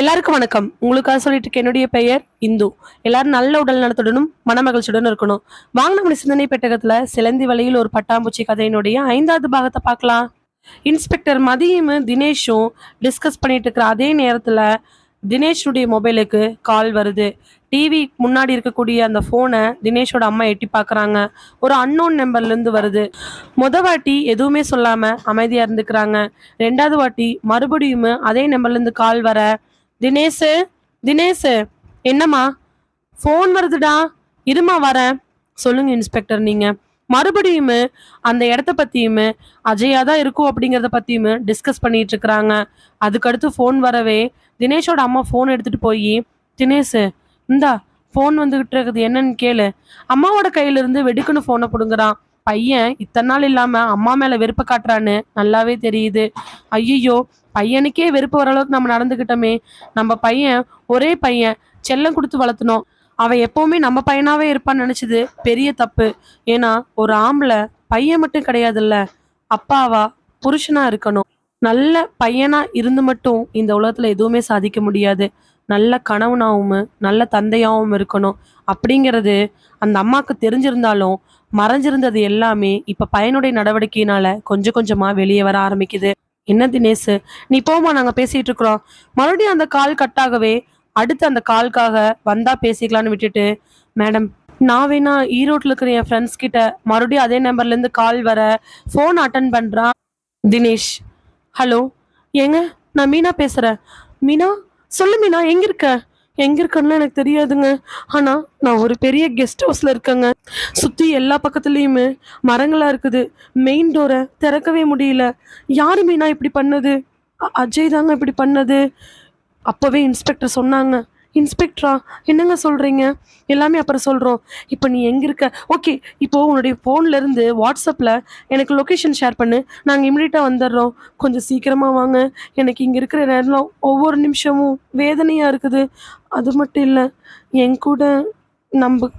எல்லாருக்கும் வணக்கம். உங்களுக்காக சொல்லிட்டு இருக்க என்னுடைய பெயர் இந்து. எல்லாரும் நல்ல உடல் நலத்துடனும் மனமகிழ்ச்சியுடன் இருக்கணும். வாங்க சிந்தனை பெட்டகத்துல சிலந்தி வழியில் ஒரு பட்டாம்பூச்சி கதையினுடைய ஐந்தாவது பாகத்தை பார்க்கலாம். இன்ஸ்பெக்டர் மதியும் தினேஷும் டிஸ்கஸ் பண்ணிட்டு இருக்கிற அதே நேரத்துல தினேஷுடைய மொபைலுக்கு கால் வருது. டிவி முன்னாடி இருக்கக்கூடிய அந்த ஃபோனை தினேஷோட அம்மா எட்டி பார்க்குறாங்க. ஒரு அன்னோன் நம்பர்லேருந்து வருது. முத வாட்டி எதுவுமே சொல்லாமல் அமைதியாக இருந்துக்கிறாங்க. ரெண்டாவது வாட்டி மறுபடியும் அதே நம்பர்லேருந்து கால் வர தினேஷ் தினேஷ் என்னம்மா? ஃபோன் வருதுடா. இருமா வரேன். சொல்லுங்க இன்ஸ்பெக்டர் நீங்க. மறுபடியும் அந்த இடத்த பத்தியும் அஜயா தான் இருக்கும் அப்படிங்கிறத பத்தியும் டிஸ்கஸ் பண்ணிட்டு இருக்கிறாங்க. அதுக்கடுத்து ஃபோன் வரவே தினேஷோட அம்மா ஃபோன் எடுத்துட்டு போய் தினேஷ் இந்தா ஃபோன் வந்துகிட்டு இருக்குது. என்னன்னு கேளு. அம்மாவோட கையிலிருந்து வெடிக்குன்னு வெடுக்குன்னு ஃபோனை பிடுங்குறான். பையன் இத்தனை நாள் இல்லாம அம்மா மேல வெறுப்ப காட்டுறான்னு நல்லாவே தெரியுது. ஐயோ பையனுக்கே வெறுப்பு வர அளவுக்கு நம்ம நடந்துக்கிட்டோமே. நம்ம பையன் ஒரே பையன் செல்லம் கொடுத்து வளர்த்தணும். அவன் எப்பவுமே நம்ம பையனாவே இருப்பான்னு நினைச்சது பெரிய தப்பு. ஏன்னா ஒரு ஆம்பளை பையன் மட்டும் கிடையாதுல்ல அப்பாவா புருஷனா இருக்கணும். நல்ல பையனா இருந்து மட்டும் இந்த உலகத்துல எதுவுமே சாதிக்க முடியாது. நல்ல கணவனாகவும் நல்ல தந்தையாகவும் இருக்கணும். அப்படிங்கிறது அந்த அம்மாவுக்கு தெரிஞ்சிருந்தாலும் மறைஞ்சிருந்தது எல்லாமே இப்ப பையனுடைய நடவடிக்கையினால கொஞ்சம் கொஞ்சமா வெளியே வர ஆரம்பிக்குது. என்ன தினேஷ் நீ போமா நாங்க பேசிட்டு இருக்கிறோம். மறுபடியும் அந்த கால் கட்டாகவே அடுத்து அந்த கால்க்காக வந்தா பேசிக்கலாம்னு விட்டுட்டு மேடம் நான் வேணா ஈரோட்டில் இருக்கிற என் ஃப்ரெண்ட்ஸ் கிட்ட மறுபடியும் அதே நம்பர்லேருந்து கால் வர ஃபோன் அட்டன் பண்ணுறான் தினேஷ் ஹலோ ஏங்க நான் மீனா பேசுகிறேன் மீனா சொல்லு மீனா எங்கே இருக்க? எங்க இருக்கேன்னு எனக்கு தெரியாதுங்க. ஆனா நான் ஒரு பெரிய கெஸ்ட் ஹவுஸ்ல இருக்கேங்க. சுத்தி எல்லா பக்கத்துலயுமே மரங்களா இருக்குது. மெயின் டோரை திறக்கவே முடியல. யாரு மீனா இப்படி பண்ணது? அஜய் தாங்க இப்படி பண்ணது? அப்பவே இன்ஸ்பெக்டர் சொன்னாங்க. இன்ஸ்பெக்டரா? என்னங்க சொல்கிறீங்க எல்லாமே அப்புறம் சொல்கிறோம் இப்போ நீ எங்கே இருக்க? ஓகே இப்போது உன்னுடைய ஃபோன்லேருந்து வாட்ஸ்அப்பில் எனக்கு லொக்கேஷன் ஷேர் பண்ணு. நாங்கள் இமீடியட்டாக வந்துடுறோம். கொஞ்சம் சீக்கிரமாக வாங்க. எனக்கு இங்கே இருக்கிற நேரம் ஒவ்வொரு நிமிஷமும் வேதனையாக இருக்குது. அது மட்டும் இல்லை என் கூட நம்ம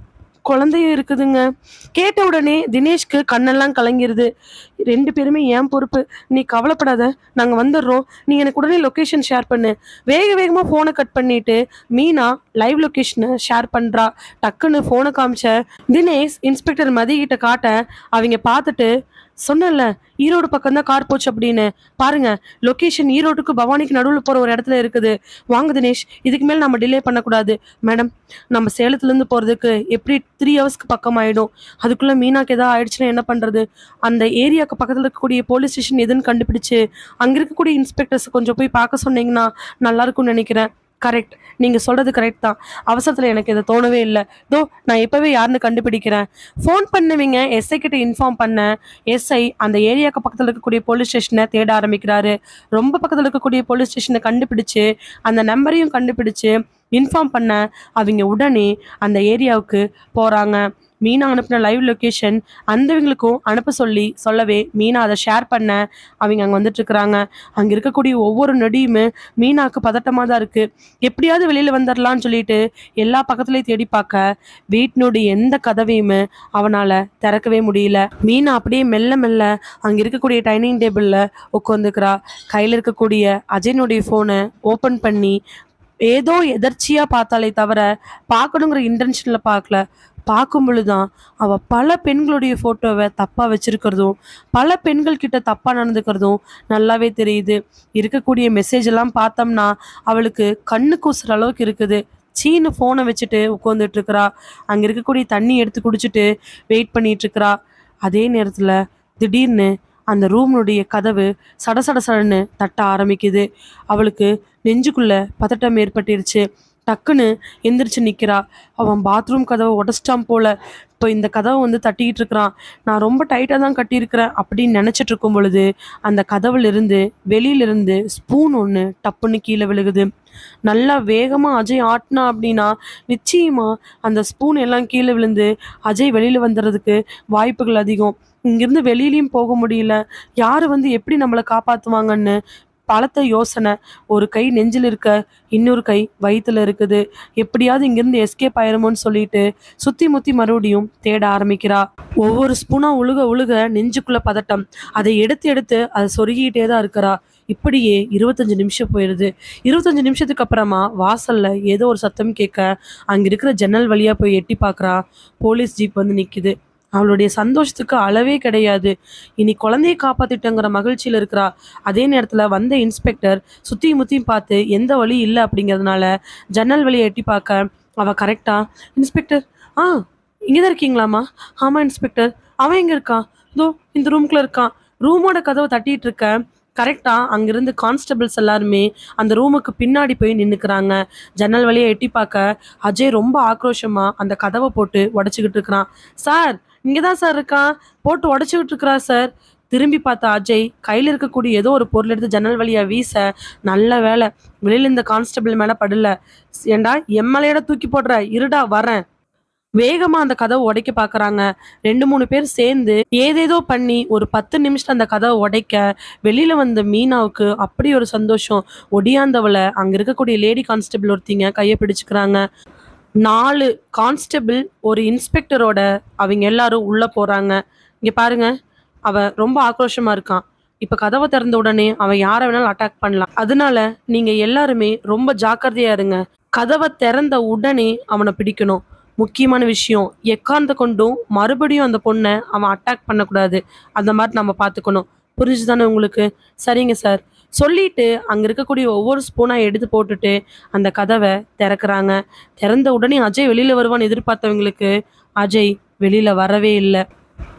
குழந்தையும் இருக்குதுங்க. கேட்ட உடனே தினேஷ்க்கு கண்ணெல்லாம் கலங்கிருது. ரெண்டு பேருமே ஏன் பொறுப்பு? நீ கவலைப்படாத. நாங்கள் வந்துடுறோம். நீ எனக்கு உடனே லொக்கேஷன் ஷேர் பண்ணு. வேக வேகமாக ஃபோனை கட் பண்ணிட்டு மீனா லைவ் லொக்கேஷனை ஷேர் பண்ணுறா டக்குன்னு ஃபோனை காமிச்ச தினேஷ் இன்ஸ்பெக்டர் மதிக்கிட்ட காட்ட அவங்க பார்த்துட்டு சொன்னல ஈரோடு பக்கம் தான் கார் போச்சு அப்படின்னு. பாருங்க லொக்கேஷன் ஈரோட்டுக்கு பவானிக்கு நடுவில் போகிற ஒரு இடத்துல இருக்குது. வாங்க தினேஷ் இதுக்கு மேலே நம்ம டிலே பண்ணக்கூடாது. மேடம் நம்ம சேலத்துலேருந்து போகிறதுக்கு எப்படி த்ரீ ஹவர்ஸ்க்கு பக்கம் ஆகிடும் அதுக்குள்ளே மீனாக்கு எதாவது ஆயிடுச்சுன்னா என்ன பண்ணுறது அந்த ஏரியாவுக்கு பக்கத்தில் இருக்கக்கூடிய போலீஸ் ஸ்டேஷன் எதுன்னு கண்டுபிடிச்சு அங்கே இருக்கக்கூடிய இன்ஸ்பெக்டர்ஸ் கொஞ்சம் போய் பார்க்க சொன்னீங்கன்னா நல்லா இருக்கும்னு நினைக்கிறேன். கரெக்ட் நீங்கள் சொல்கிறது கரெக்ட் தான். அவசரத்தில் எனக்கு இதை தோணவே இல்லை. தோ நான் எப்போவே யாருன்னு கண்டுபிடிக்கிறேன். ஃபோன் பண்ணுவீங்க எஸ்ஐ கிட்ட இன்ஃபார்ம் பண்ண. எஸ்ஐ அந்த ஏரியாவுக்கு பக்கத்தில் இருக்கக்கூடிய போலீஸ் ஸ்டேஷனை தேட ஆரம்பிக்கிறாரு. ரொம்ப பக்கத்தில் இருக்கக்கூடிய போலீஸ் ஸ்டேஷனை கண்டுபிடிச்சு அந்த நம்பரையும் கண்டுபிடிச்சு இன்ஃபார்ம் பண்ண அவங்க உடனே அந்த ஏரியாவுக்கு போகிறாங்க மீனா அனுப்பின லைவ் லொக்கேஷன் அந்தவங்களுக்கும் அனுப்ப சொல்லி சொல்லவே மீனா அதை ஷேர் பண்ண அவங்க அங்கே வந்துட்டுருக்குறாங்க அங்கே இருக்கக்கூடிய ஒவ்வொரு நொடியுமே மீனாக்கு பதட்டமாக தான் இருக்குது எப்படியாவது வெளியில் வந்துடலான்னு சொல்லிட்டு எல்லா பக்கத்துலேயும் தேடி பார்க்க வீட்டினுடைய எந்த கதவையுமே அவனால் திறக்கவே முடியல. மீனா அப்படியே மெல்ல மெல்ல அங்கே இருக்கக்கூடிய டைனிங் டேபிளில் உட்காந்துக்கிறா கையில் இருக்கக்கூடிய அஜயனுடைய ஃபோனை ஓப்பன் பண்ணி ஏதோ எதர்ச்சியாக பார்த்தாலே தவிர பார்க்கணுங்கிற இன்டென்ஷனில் பார்க்கல. பார்க்கும் பொழுதுதான் அவள் பல பெண்களுடைய ஃபோட்டோவை தப்பாக வச்சுருக்கிறதும் பல பெண்கள் கிட்ட தப்பாக நடந்துக்கிறதும் நல்லாவே தெரியுது. இருக்கக்கூடிய மெசேஜ் எல்லாம் பார்த்தோம்னா அவளுக்கு கண்ணு கூசுற அளவுக்கு இருக்குது. சீனு ஃபோனை வச்சுட்டு உட்காந்துட்டு இருக்கிறா. அங்கே இருக்கக்கூடிய தண்ணி எடுத்து குடிச்சிட்டு வெயிட் பண்ணிட்டு இருக்கிறா. அதே நேரத்தில் திடீர்னு அந்த ரூம்னுடைய கதவு சட சட சடன்னு தட்ட ஆரம்பிக்குது. அவளுக்கு நெஞ்சுக்குள்ள பதட்டம் ஏற்பட்டுருச்சு. டக்குன்னு எந்திரிச்சு நிற்கிறா அவன் பாத்ரூம் கதவை உடச்சிட்டான் போல. இப்போ இந்த கதவை வந்து தட்டிக்கிட்டு இருக்கிறான். நான் ரொம்ப டைட்டாக தான் கட்டியிருக்கிறேன் அப்படின்னு நினச்சிட்டு இருக்கும் பொழுது அந்த கதவுலேருந்து இருந்து வெளியில இருந்து ஸ்பூன் ஒன்று டப்புன்னு கீழே விழுகுது. நல்லா வேகமாக அஜய் ஆட்டினா அப்படின்னா நிச்சயமாக அந்த ஸ்பூன் எல்லாம் கீழே விழுந்து அஜய் வெளியில் வந்துடுறதுக்கு வாய்ப்புகள் அதிகம். இங்கேருந்து வெளியிலையும் போக முடியல. யார் வந்து எப்படி நம்மளை காப்பாற்றுவாங்கன்னு பலத்த யோசனை. ஒரு கை நெஞ்சில் இருக்க இன்னொரு கை வயிற்றில் இருக்குது. எப்படியாவது இங்கேருந்து எஸ்கேப் ஆயிருமோன்னு சொல்லிட்டு சுற்றி முத்தி மறுபடியும் தேட ஆரம்பிக்கிறா. ஒவ்வொரு ஸ்பூனாக உழுக உழுக நெஞ்சுக்குள்ள பதட்டம். அதை எடுத்து எடுத்து அதை சொருகிக்கிட்டே தான் இருக்கிறா. இப்படியே இருபத்தஞ்சு நிமிஷம் போயிடுது இருபத்தஞ்சு நிமிஷத்துக்கு அப்புறமா வாசலில் ஏதோ ஒரு சத்தம் கேட்க அங்கே இருக்கிற ஜன்னல் வழியாக போய் எட்டி பார்க்குறா. போலீஸ் ஜீப் வந்து நிற்கிது அவளுடைய சந்தோஷத்துக்கு அளவே கிடையாது. இனி குழந்தையை காப்பாத்திட்டங்கிற மகிழ்ச்சியில் இருக்கிறா. அதே நேரத்தில் வந்த இன்ஸ்பெக்டர் சுற்றி முத்தியும் பார்த்து எந்த வழி இல்லை? அப்படிங்கிறதுனால ஜன்னல் வழியை எட்டி பார்க்க அவள் கரெக்டா இன்ஸ்பெக்டர் ஆ இங்கே தான் இருக்கீங்களாம்மா? ஆமாம் இன்ஸ்பெக்டர் அவன் எங்கே இருக்கான் இதோ இந்த ரூம்குள்ளே இருக்கான் ரூமோட கதவை தட்டிகிட்டு இருக்க. கரெக்டாக அங்கேருந்து கான்ஸ்டபிள்ஸ் எல்லாருமே அந்த ரூமுக்கு பின்னாடி போய் நின்றுக்கிறாங்க ஜன்னல் வழியை எட்டி பார்க்க அஜய் ரொம்ப ஆக்ரோஷமாக அந்த கதவை போட்டு உடச்சிக்கிட்டு இருக்கிறான். சார் இங்கே தான் சார் இருக்கான் போட்டு உடச்சிக்கிட்டு இருக்கிறா சார். திரும்பி பார்த்த அஜய் கையில் இருக்கக்கூடிய ஏதோ ஒரு பொருள் எடுத்து ஜன்னல் வழியா வீச நல்ல வேலை. வெளியில் இந்த கான்ஸ்டபிள் மேலே படல. ஏண்டா எம்எல்ஏட தூக்கி போடுற? இருடா வரேன். வேகமாக அந்த கதவை உடைக்க பார்க்கறாங்க ரெண்டு மூணு பேர் சேர்ந்து ஏதேதோ பண்ணி ஒரு பத்து நிமிஷம் அந்த கதவை உடைக்க வெளியில் வந்த மீனாவுக்கு அப்படி ஒரு சந்தோஷம். ஒடியாந்தவளை அங்கே இருக்கக்கூடிய லேடி கான்ஸ்டபிள் ஒருத்திங்க கையை பிடிச்சிக்கிறாங்க. நாலு கான்ஸ்டபிள் ஒரு இன்ஸ்பெக்டரோட அவங்க எல்லாரும் உள்ளே போகிறாங்க இங்கே பாருங்க அவன் ரொம்ப ஆக்ரோஷமாக இருக்கான். இப்போ கதவை திறந்த உடனே அவன் யாரை வேணாலும் அட்டாக் பண்ணலாம். அதனால நீங்கள் எல்லாருமே ரொம்ப ஜாக்கிரதையாக இருங்க. கதவை திறந்த உடனே அவனை பிடிக்கணும். முக்கியமான விஷயம் எக்காந்து கொண்டும் மறுபடியும் அந்த பொண்ணை அவன் அட்டாக் பண்ணக்கூடாது. அந்த மாதிரி நம்ம பார்த்துக்கணும். புரிஞ்சுதானே உங்களுக்கு? சரிங்க சார் சொல்லிட்டு அங்கே இருக்கக்கூடிய ஒவ்வொரு ஸ்பூனாக எடுத்து போட்டுட்டு அந்த கதவை திறக்கிறாங்க. திறந்த உடனே அஜய் வெளியில் வருவான்னு எதிர்பார்த்தவங்களுக்கு அஜய் வெளியில் வரவே இல்லை.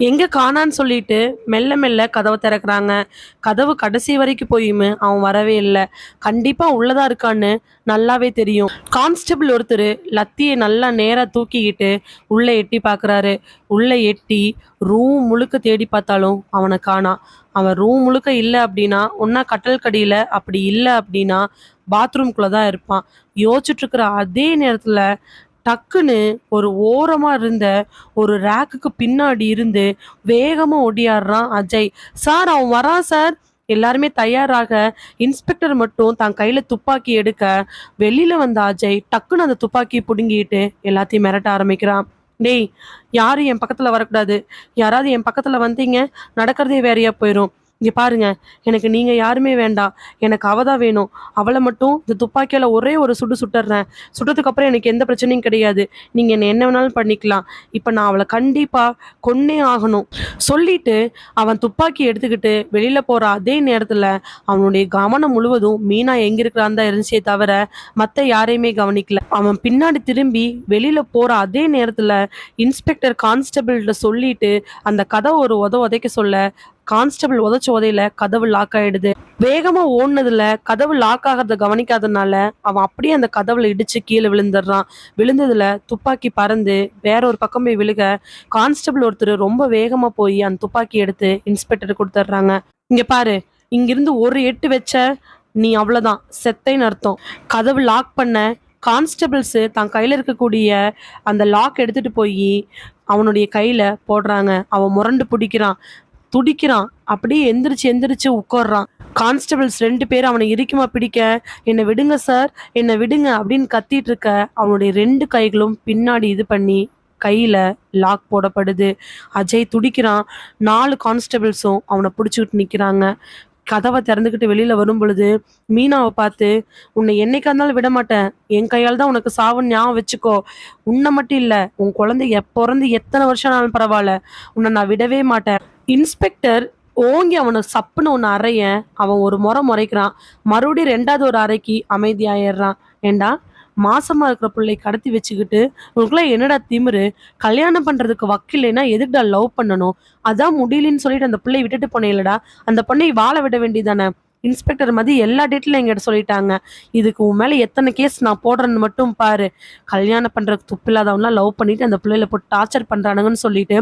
எங்க காணான்னு சொல்லிட்டு மெல்ல மெல்ல கதவை திறக்கிறாங்க. கதவு கடைசி வரைக்கும் போயுமே அவன் வரவே இல்லை. கண்டிப்பா உள்ளதா இருக்கான்னு நல்லாவே தெரியும். கான்ஸ்டபிள் ஒருத்தர் லத்தியை நல்லா நேரா தூக்கிக்கிட்டு உள்ள எட்டி பார்க்குறாரு உள்ள எட்டி ரூம் முழுக்க தேடி பார்த்தாலும் அவனை காணா. அவன் ரூம் முழுக்க இல்லை அப்படின்னா ஒன்னா கட்டல் கடியில அப்படி இல்லை அப்படின்னா பாத்ரூம்குள்ளே தான் இருப்பான். யோசிச்சுட்டு இருக்கிற அதே நேரத்தில் டக்குன்னு ஒரு ஓரமாக இருந்த ஒரு ரேக்குக்கு பின்னாடி இருந்து வேகமாக ஓடியாடுறான் அஜய். சார் அவன் வரான் சார். எல்லாருமே தயாராக இன்ஸ்பெக்டர் மட்டும் தான் கையில் துப்பாக்கி எடுக்க வெளியில் வந்த அஜய் டக்குன்னு அந்த துப்பாக்கியை பிடுங்கிட்டு எல்லாத்தையும் மிரட்ட ஆரம்பிக்கிறான். டேய் யாரும் என் பக்கத்தில் வரக்கூடாது. யாராவது என் பக்கத்தில் வந்தீங்க நடக்கிறதே வேறையாக போயிடும் இங்கே பாருங்க எனக்கு நீங்கள் யாருமே வேண்டாம். எனக்கு அவ தான் வேணும். அவளை மட்டும் இந்த துப்பாக்கியால் ஒரே ஒரு சுடு சுட்டுறேன். சுட்டதுக்கு அப்புறம் எனக்கு எந்த பிரச்சனையும் கிடையாது. நீங்கள் என்ன என்ன வேணாலும் பண்ணிக்கலாம். இப்போ நான் அவளை கண்டிப்பாக கொன்னே ஆகணும். சொல்லிட்டு அவன் துப்பாக்கி எடுத்துக்கிட்டு வெளியில் போகிற அதே நேரத்தில் அவனுடைய கவனம் முழுவதும் மீனா எங்கே இருக்கிறான் தான் இருந்துச்சே தவிர மற்ற யாரையுமே கவனிக்கல. அவன் பின்னாடி திரும்பி வெளியில் போகிற அதே நேரத்தில் இன்ஸ்பெக்டர் கான்ஸ்டபிள்கிட்ட சொல்லிட்டு அந்த கதை ஒரு உத உதைக்க சொல்ல கான்ஸ்டபிள் உதச்ச உதையில கதவு லாக் ஆயிடுது. வேகமா ஓடுனதுல கதவு லாக் ஆகிறத கவனிக்காதனால அவன் அப்படியே அந்த கதவுல இடிச்சு கீழே விழுந்துடுறான். விழுந்ததுல துப்பாக்கி பறந்து வேற ஒரு பக்கம் போய் விழுக கான்ஸ்டபிள் ஒருத்தர் ரொம்ப வேகமா போய் அந்த துப்பாக்கி எடுத்து இன்ஸ்பெக்டர் கொடுத்துட்றாங்க. இங்க பாரு இங்கிருந்து ஒரு எட்டு வச்ச நீ அவ்வளவுதான் செத்தைன்னு அர்த்தம். கதவு லாக் பண்ண கான்ஸ்டபிள்ஸு தான் கையில் இருக்கக்கூடிய அந்த லாக் எடுத்துட்டு போய் அவனுடைய கையில் போடுறாங்க. அவன் முரண்டு பிடிக்கிறான். துடிக்கிறான். அப்படியே எந்திரிச்சு எந்திரிச்சு உட்கார்றான். கான்ஸ்டபிள்ஸ் ரெண்டு பேர் அவனை இறுக்கமா பிடிக்க என்னை விடுங்க சார் என்னை விடுங்க அப்படின்னு கத்திட்டு இருக்க அவனுடைய ரெண்டு கைகளும் பின்னாடி இது பண்ணி கையில் லாக் போடப்படுது. அஜய் துடிக்கிறான். நாலு கான்ஸ்டபிள்ஸும் அவனை பிடிச்சிக்கிட்டு நிற்கிறாங்க கதவை திறந்துக்கிட்டு வெளியில் வரும் பொழுது மீனாவை பார்த்து உன்னை என்னைக்கா இருந்தாலும் விட மாட்டேன். என் கையால் தான் உனக்கு சாவுன்னு ஞாபகம் வச்சுக்கோ. உன்னை மட்டும் இல்லை உன் குழந்தை பிறந்து எத்தனை வருஷம் ஆனாலும் பரவாயில்ல. உன்னை நான் விடவே மாட்டேன். இன்ஸ்பெக்டர் ஓங்கி அவனை சப்புன்னு ஒன்று அறைய அவன் ஒரு முறை முறைக்கிறான். மறுபடியும் ரெண்டாவது ஒரு அறைக்கு அமைதியாயிடுறான் ஏண்டா? மாசமா இருக்கிற பிள்ளை கடத்தி வச்சுக்கிட்டு உங்களுக்குலாம் என்னடா திமிரு? கல்யாணம் பண்றதுக்கு வக்கில்லைன்னா எதுக்குடா லவ் பண்ணணும்? அதான் முடியலன்னு சொல்லிட்டு அந்த பிள்ளையை விட்டுட்டு போனேன்லடா. அந்த பொண்ணை வாழ விட வேண்டியதானே இன்ஸ்பெக்டர் மதி எல்லா டேட்லையும் எங்கிட்ட சொல்லிட்டாங்க. இதுக்கு உன் மேலே எத்தனை கேஸ் நான் போடுறேன்னு மட்டும் பாரு. கல்யாணம் பண்ணுறதுக்கு துப்பில்லாதவன்லாம் லவ் பண்ணிட்டு அந்த பிள்ளையில போட்டு டார்ச்சர் பண்ணுறானுங்கன்னு சொல்லிட்டு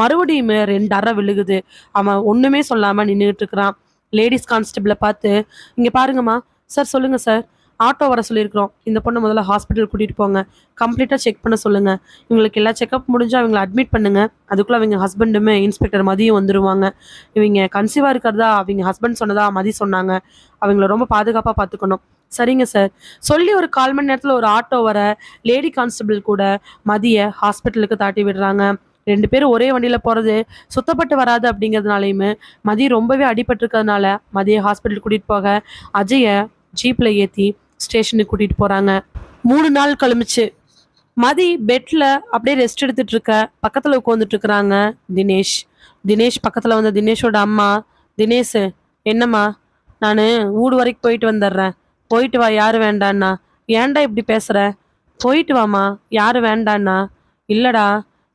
மறுபடியும் ரெண்டு அறை விழுகுது. அவன் ஒன்றுமே சொல்லாமல் நின்றுட்டு இருக்கிறான். லேடிஸ் கான்ஸ்டபிளை பார்த்து இங்கே பாருங்கம்மா. சார் சொல்லுங்கள் சார் ஆட்டோ வர சொல்லியிருக்கிறோம். இந்த பொண்ணை முதல்ல ஹாஸ்பிட்டல் கூட்டிகிட்டு போங்க. கம்ப்ளீட்டாக செக் பண்ண சொல்லுங்கள் இவங்களுக்கு எல்லா செக்கப் முடிஞ்சு அவங்கள அட்மிட் பண்ணுங்கள் அதுக்குள்ளே அவங்க ஹஸ்பண்டுமே இன்ஸ்பெக்டர் மதியம் வந்துருவாங்க. இவங்க கன்சீவாக இருக்கிறதா? அவங்க ஹஸ்பண்ட் சொன்னதா? மதி சொன்னாங்க. அவங்கள ரொம்ப பாதுகாப்பாக பார்த்துக்கணும். சரிங்க சார் சொல்லி ஒரு கால் மணி நேரத்தில் ஒரு ஆட்டோ வர லேடி கான்ஸ்டபிள் கூட மதிய ஹாஸ்பிட்டலுக்கு தாட்டி விடுறாங்க. ரெண்டு பேரும் ஒரே வண்டியில் போகிறது சுத்தப்பட்டு வராது அப்படிங்கிறதுனாலையுமே மதி ரொம்பவே அடிபட்டிருக்கிறதுனால மதிய ஹாஸ்பிட்டல் கூட்டிகிட்டு போக அஜயை ஜீப்பில் ஏற்றி ஸ்டேஷனுக்கு கூட்டிகிட்டு போகிறாங்க மூணு நாள் கழிச்சு மதி பெட்ல அப்படியே ரெஸ்ட் எடுத்துட்டு இருக்க. பக்கத்துல உட்காந்துட்டு இருக்கிறாங்க. தினேஷ். தினேஷ் பக்கத்துல வந்த தினேஷோட அம்மா தினேஷ் என்னம்மா? நான் ஊடு வரைக்கும் போயிட்டு வந்துடுறேன். போயிட்டு வா யாரும் வேண்டான்னா. ஏன்டா இப்படி பேசுற? போயிட்டு வாம்மா யாரு வேண்டான்னா. இல்லடா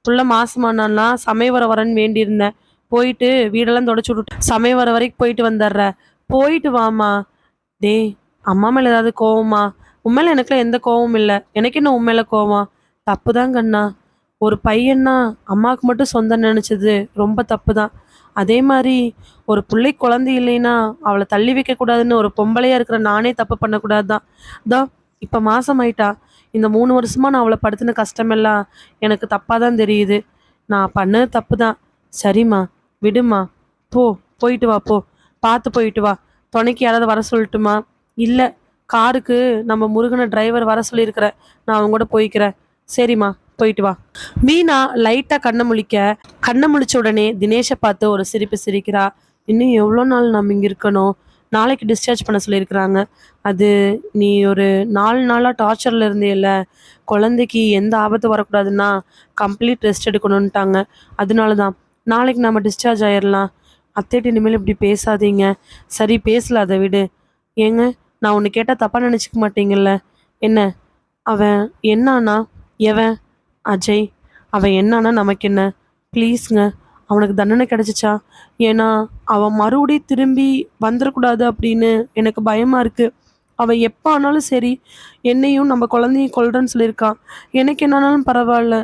புள்ள மாசமானான்னா சமயவரம் வரேன்னு வேண்டியிருந்தேன். போயிட்டு வீடெல்லாம் தொடச்சி விட்டு சமயவரம் வரைக்கும் போயிட்டு வந்துடுற போயிட்டு வாமா டேய் அம்மா மேல ஏதாவது கோவமா? உண்மையில எனக்குலாம் எந்த கோவமும் இல்லை. எனக்கு என்ன உண்மையில கோவம்? தப்பு தான் கண்ணா. ஒரு பையன்னா அம்மாவுக்கு மட்டும் சொந்தம் நினச்சது ரொம்ப தப்பு தான் அதே மாதிரி ஒரு பிள்ளை குழந்தை இல்லைன்னா அவளை தள்ளி வைக்கக்கூடாதுன்னு ஒரு பொம்பளையா இருக்கிற நானே தப்பு பண்ணக்கூடாது தான் தான் இப்போ மாசம் ஆயிட்டா. இந்த மூணு வருஷமா நான் அவளை படுத்தின கஷ்டமெல்லாம் எனக்கு தப்பாக தான் தெரியுது. நான் பண்ணது தப்பு தான் சரிம்மா விடுமா போ போயிட்டு வா போ. பார்த்து போயிட்டு வா. துணைக்கு யாராவது வர சொல்லட்டுமா? இல்லை காருக்கு நம்ம முருகனை டிரைவர் வர சொல்லியிருக்கிறேன் நான் அவங்க கூட போய்க்கிறேன். சரிம்மா போயிட்டு வா. மீனா லைட்டாக கண்ணை முழிக்க கண்ணை முழிச்ச உடனே தினேஷை பார்த்து ஒரு சிரிப்பு சிரிக்கிறா. இன்னும் எவ்வளோ நாள் நம்ம இங்கே இருக்கணும்? நாளைக்கு டிஸ்சார்ஜ் பண்ண சொல்லியிருக்கிறாங்க. அது நீ ஒரு நாலு நாளாக டார்ச்சரில் இருந்தேல்ல குழந்தைக்கு எந்த ஆபத்து வரக்கூடாதுன்னா கம்ப்ளீட் ரெஸ்ட் எடுக்கணுன்ட்டாங்க அதனால தான் நாளைக்கு நம்ம டிஸ்சார்ஜ் ஆயிடலாம் அத்தைட்டு இனிமேல் இப்படி பேசாதீங்க. சரி பேசல அதை விடு. ஏங்க நான் ஒன்று கேட்டால் தப்பாக நினச்சிக்க மாட்டீங்கல்ல. என்ன? அவன் என்னானா எவன்? அஜய். அவன் என்னானா நமக்கு என்ன? ப்ளீஸ்ங்க அவனுக்கு தண்டனை கிடைச்சிச்சா? ஏன்னா அவன் மறுபடியும் திரும்பி வந்துடக்கூடாது அப்படின்னு எனக்கு பயமாக இருக்குது அவன் எப்போ ஆனாலும் சரி என்னையும் நம்ம குழந்தையும் கொல்றேன்னு சொல்லியிருக்கான் எனக்கு என்னானாலும் பரவாயில்ல.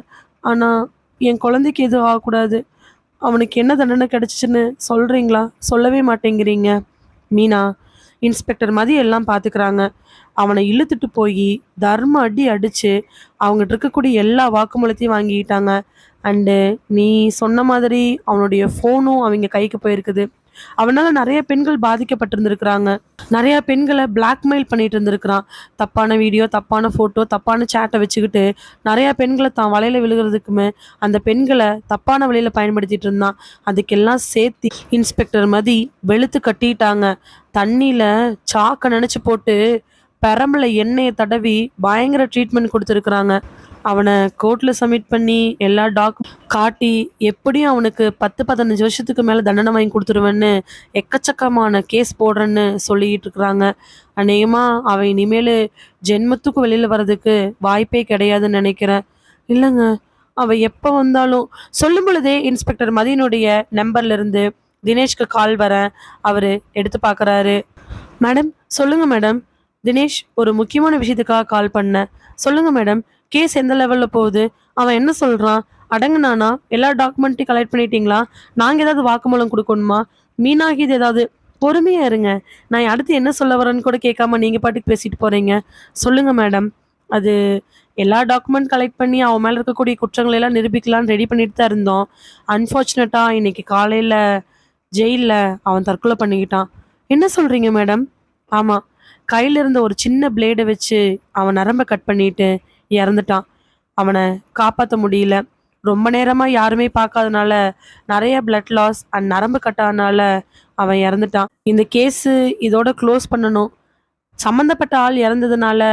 ஆனால் என் குழந்தைக்கு எதுவும் ஆகக்கூடாது. அவனுக்கு என்ன தண்டனை கிடச்சிச்சின்னு சொல்கிறீங்களா சொல்லவே மாட்டேங்கிறீங்க. மீனா இன்ஸ்பெக்டர் மாதிரி எல்லாம் பார்த்துக்கிறாங்க அவனை இழுத்துட்டு போய் தர்ம அடி அடித்து அவங்ககிட்ட இருக்கக்கூடிய எல்லா வாக்குமூலத்தையும் வாங்கிக்கிட்டாங்க. அண்டு நீ சொன்ன மாதிரி அவனுடைய ஃபோனும் அவங்க கைக்கு போயிருக்குது. அவனால நிறைய பெண்கள் பாதிக்கப்பட்டிருந்திருக்கிறாங்க. நிறைய பெண்களை பிளாக்மெயில் பண்ணிட்டு இருந்திருக்கிறான். தப்பான வீடியோ தப்பான ஃபோட்டோ தப்பான சேட்டை வச்சுக்கிட்டு நிறைய பெண்களை தான் வலையில விழுகிறதுக்குமே அந்த பெண்களை தப்பான வழியில பயன்படுத்திட்டு இருந்தான். அதுக்கெல்லாம் சேர்த்து இன்ஸ்பெக்டர் மதி வெளுத்து கட்டிட்டாங்க. தண்ணியில சாக்க நினைச்சு போட்டு பெரம்பில் எண்ணெயை தடவி பயங்கர ட்ரீட்மெண்ட் கொடுத்துருக்குறாங்க. அவனை கோர்ட்டில் சப்மிட் பண்ணி எல்லா டாக் காட்டி எப்படியும் அவனுக்கு பத்து பதினஞ்சு வருஷத்துக்கு மேலே தண்டனை வாங்கி கொடுத்துருவேன்னு எக்கச்சக்கமான கேஸ் போடுறேன்னு சொல்லிக்கிட்டு இருக்கிறாங்க. அநேகமாக அவன் இனிமேல் ஜென்மத்துக்கு வெளியில் வர்றதுக்கு வாய்ப்பே கிடையாதுன்னு நினைக்கிறேன். இல்லைங்க அவள் எப்போ வந்தாலும் சொல்லும் பொழுதே இன்ஸ்பெக்டர் மதியனுடைய நம்பர்லேருந்து தினேஷ்க்கு கால் வரேன் அவர் எடுத்து பார்க்குறாரு. மேடம் சொல்லுங்கள் மேடம் தினேஷ் ஒரு முக்கியமான விஷயத்துக்காக கால் பண்ணேன் சொல்லுங்க மேடம் கேஸ் எந்த லெவலில் போகுது? அவன் என்ன சொல்கிறான் அடங்குனானா? எல்லா டாக்குமெண்ட்டையும் கலெக்ட் பண்ணிட்டீங்களா? நாங்கள் ஏதாவது வாக்குமூலம் கொடுக்கணுமா? மீனாகிது ஏதாவது பொறுமையாக இருங்க. நான் அடுத்து என்ன சொல்ல வரேன்னு கூட கேட்காம நீங்கள் பாட்டுக்கு பேசிட்டு போகிறீங்க சொல்லுங்கள் மேடம் அது எல்லா டாக்குமெண்ட் கலெக்ட் பண்ணி அவன் மேலே இருக்கக்கூடிய குற்றங்களை எல்லாம் நிரூபிக்கலாம்னு ரெடி பண்ணிட்டு தான் இருந்தோம். அன்ஃபார்ச்சுனேட்டாக இன்னைக்கு காலையில் ஜெயிலில் அவன் தற்கொலை பண்ணிக்கிட்டான். என்ன சொல்கிறீங்க மேடம் ஆமாம் கையில் இருந்த ஒரு சின்ன பிளேடை வச்சு அவன் நரம்பை கட் பண்ணிட்டு இறந்துட்டான். அவனை காப்பாற்ற முடியல. ரொம்ப நேரமாக யாருமே பார்க்காதனால நிறைய பிளட் லாஸ் அண்ட் நரம்பு கட்டாதனால அவன் இறந்துட்டான். இந்த கேஸு இதோட க்ளோஸ் பண்ணணும். சம்மந்தப்பட்ட ஆள் இறந்ததுனால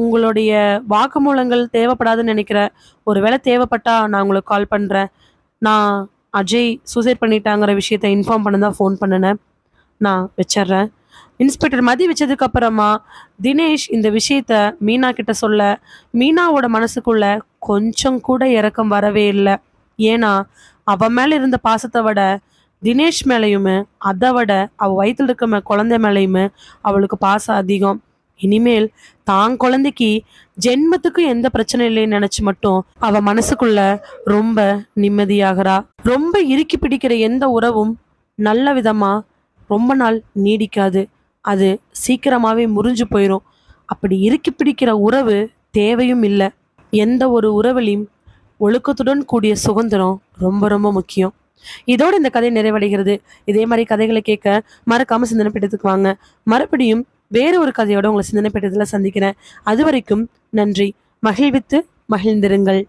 உங்களுடைய வாக்குமூலங்கள் தேவைப்படாதுன்னு நினைக்கிறேன் ஒருவேளை தேவைப்பட்டா நான் உங்களுக்கு கால் பண்ணுறேன் நான் அஜய் சூசைட் பண்ணிட்டாங்கிற விஷயத்த இன்ஃபார்ம் பண்ண தான் ஃபோன் பண்ணினேன். நான் வச்சிடுறேன். இன்ஸ்பெக்டர் மதி வச்சதுக்கு அப்புறமா தினேஷ் இந்த விஷயத்த மீனா கிட்ட சொல்ல மீனாவோட மனசுக்குள்ள கொஞ்சம் கூட இறக்கம் வரவே இல்லை. ஏன்னா அவ மேல இருந்த பாசத்தை விட தினேஷ் மேலேயுமே அதை விட அவ வயிற்றுல இருக்க ம- குழந்தை மேலேயுமே அவளுக்கு பாசம் அதிகம். இனிமேல் தான் குழந்தைக்கு ஜென்மத்துக்கு எந்த பிரச்சனை இல்லைன்னு நினைச்சு மட்டும் அவ மனசுக்குள்ள ரொம்ப நிம்மதியாகிறா. ரொம்ப இறுக்கி பிடிக்கிற எந்த உறவும் நல்ல விதமா ரொம்ப நாள் நீடிக்காது. அது சீக்கிரமாகவே முறிஞ்சு போயிடும் அப்படி இறுக்கி பிடிக்கிற உறவு தேவையும் இல்லை. எந்த ஒரு உறவிலையும் ஒழுக்கத்துடன் கூடிய சுதந்திரம் ரொம்ப ரொம்ப முக்கியம். இதோடு இந்த கதை நிறைவடைகிறது. இதே மாதிரி கதைகளை கேட்க மறக்காம சிந்தனை பெட்டத்துக்கு வாங்க. மறுபடியும் வேற ஒரு கதையோட உங்களை சிந்தனை பெற்றதில் சந்திக்கிறேன். அது வரைக்கும் நன்றி. மகிழ்வித்து மகிழ்ந்திருங்கள்.